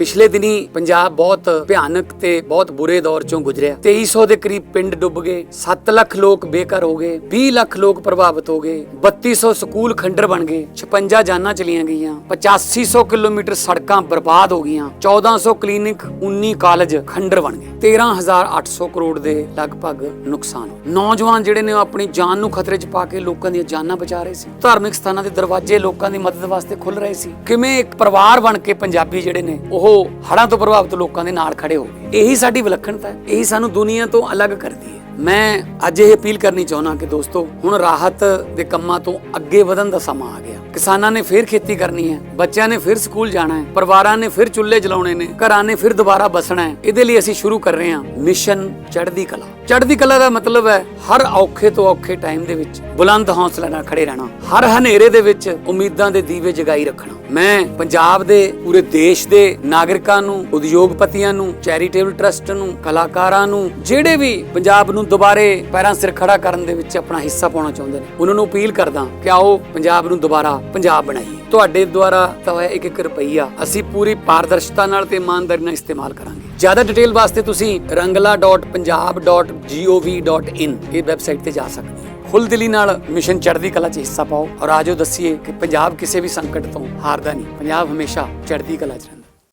ਪਿਛਲੇ ਦਿਨੀ ਪੰਜਾਬ ਬਹੁਤ ਭਿਆਨਕ ਤੇ ਬਹੁਤ ਬੁਰੇ ਦੌਰ ਚੋਂ ਗੁਜ਼ਰਿਆ। 2300 ਦੇ ਕਰੀਬ ਪਿੰਡ ਡੁੱਬ ਗਏ 7 ਲੱਖ ਲੋਕ ਬੇਘਰ ਹੋ ਗਏ 20 ਲੱਖ ਲੋਕ ਪ੍ਰਭਾਵਿਤ ਹੋ ਗਏ 3200 ਸਕੂਲ ਖੰਡਰ ਬਣ ਗਏ 56 ਜਾਨਾਂ ਚਲੀਆਂ ਗਈਆਂ 8500 ਕਿਲੋਮੀਟਰ ਸੜਕਾਂ ਬਰਬਾਦ ਹੋ ਗਈਆਂ 1400 ਕਲੀਨਿਕ 19 ਕਾਲਜ ਖੰਡਰ ਬਣ ਗਏ। 13800 ਕਰੋੜ ਦੇ ਲਗਭਗ ਨੁਕਸਾਨ ਨੌਜਵਾਨ ਜਿਹੜੇ ਨੇ ਉਹ ਆਪਣੀ ਜਾਨ ਨੂੰ ਖਤਰੇ 'ਚ ਪਾ ਕੇ ਲੋਕਾਂ ਦੀਆਂ ਜਾਨਾਂ ਬਚਾ ਰਹੇ ਸੀ। ਧਾਰਮਿਕ ਸਥਾਨਾਂ ਦੇ ਦਰਵਾਜ਼ੇ ਲੋਕਾਂ ਦੀ ਮਦਦ ਵਾਸਤੇ ਖੁੱਲ ਰਹੇ ਸੀ। ਕਿਵੇਂ ਇੱਕ ਪਰਿਵਾਰ ਬਣ ਕੇ ਪੰਜਾਬੀ ਜਿਹੜੇ ਨੇ, ਉਹ ਹੜ੍ਹਾਂ ਤੋਂ ਪ੍ਰਭਾਵਿਤ ਲੋਕਾਂ ਦੇ ਨਾਲ ਖੜੇ ਹੋ ਗਏ। ਇਹੀ ਸਾਡੀ ਵਿਲੱਖਣਤਾ ਇਹੀ ਸਾਨੂੰ ਦੁਨੀਆ ਤੋਂ ਅਲੱਗ ਕਰਦੀ ਹੈ। ਮੈਂ ਅੱਜ ਇਹ ਅਪੀਲ ਕਰਨੀ ਚਾਹੁੰਦਾ ਕਿ ਦੋਸਤੋ, ਹੁਣ ਰਾਹਤ ਦੇ ਕੰਮਾਂ ਤੋਂ ਅੱਗੇ ਵਧਣ ਦਾ ਸਮਾਂ ਆ ਗਿਆ। ਕਿਸਾਨਾਂ ਨੇ ਫਿਰ ਖੇਤੀ ਕਰਨੀ ਹੈ, ਬੱਚਿਆਂ ਨੇ ਫਿਰ ਸਕੂਲ ਜਾਣਾ ਹੈ, ਪਰਿਵਾਰਾਂ ਨੇ ਫਿਰ ਚੁੱਲ੍ਹੇ ਜਲਾਉਣੇ ਨੇ, ਘਰਾਂ ਨੇ ਫਿਰ ਦੁਬਾਰਾ ਬਸਣਾ ਹੈ। ਇਹਦੇ ਲਈ ਅਸੀਂ ਸ਼ੁਰੂ ਕਰ ਰਹੇ ਹਾਂ ਮਿਸ਼ਨ ਚੜ੍ਹਦੀ ਕਲਾ। ਚੜ੍ਹਦੀ ਕਲਾ ਦਾ ਮਤਲਬ ਹੈ ਹਰ ਔਖੇ ਤੋਂ ਔਖੇ ਟਾਈਮ ਦੇ ਵਿੱਚ ਬੁਲੰਦ ਹੌਸਲਾ ਨਾਲ ਖੜੇ ਰਹਿਣਾ, ਹਰ ਹਨੇਰੇ ਦੇ ਵਿੱਚ ਉਮੀਦਾਂ ਦੇ ਦੀਵੇ ਜਗਾਈ ਰੱਖਣਾ। ਮੈਂ ਪੰਜਾਬ ਦੇ, ਪੂਰੇ ਦੇਸ਼ ਦੇ ਨਾਗਰਿਕਾਂ ਨੂੰ, ਉਦਯੋਗਪਤੀਆਂ ਨੂੰ, ਚੈਰੀਟੇਬਲ ਟਰਸਟ ਨੂੰ, ਕਲਾਕਾਰਾਂ ਨੂੰ, ਜਿਹੜੇ ਵੀ ਪੰਜਾਬ ਨੂੰ ਦੁਬਾਰੇ ਪੈਰਾਂ ਸਿਰ ਖੜਾ ਕਰਨ ਦੇ ਵਿੱਚ ਆਪਣਾ ਹਿੱਸਾ ਪਾਉਣਾ ਚਾਹੁੰਦੇ ਨੇ, ਉਹਨਾਂ ਨੂੰ ਅਪੀਲ ਕਰਦਾ ਕਿ ਆਓ ਪੰਜਾਬ ਨੂੰ ਦੁਬਾਰਾ ਪੰਜਾਬ ਬਣਾਈਏ। ਤੁਹਾਡੇ ਦੁਆਰਾ ਤਾਂ ਹੋਇਆ ਇੱਕ ਇੱਕ ਰੁਪਈਆ ਅਸੀਂ ਪੂਰੀ ਪਾਰਦਰਸ਼ਤਾ ਨਾਲ ਤੇ ਇਮਾਨਦਾਰੀ ਨਾਲ ਇਸਤੇਮਾਲ ਕਰਾਂਗੇ। ਜ਼ਿਆਦਾ ਡਿਟੇਲ ਵਾਸਤੇ ਤੁਸੀਂ rangla.punjab.gov.in ਇਹ ਵੈਬਸਾਈਟ ਤੇ ਜਾ ਸਕਦੇ ਹੋ। ਖੁੱਲ ਦਿਲੀ ਨਾਲ ਮਿਸ਼ਨ ਚੜ੍ਹਦੀ ਕਲਾ 'ਚ ਹਿੱਸਾ ਪਾਓ ਔਰ ਆਜੋ ਦੱਸੀਏ ਕਿ ਪੰਜਾਬ ਕਿਸੇ ਵੀ ਸੰਕਟ ਤੋਂ ਹਾਰਦਾ ਨਹੀਂ। ਪੰਜਾਬ ਹਮੇਸ਼ਾ ਚੜ੍ਹਦੀ ਕਲਾ 'ਚ ਰਹਿੰਦਾ।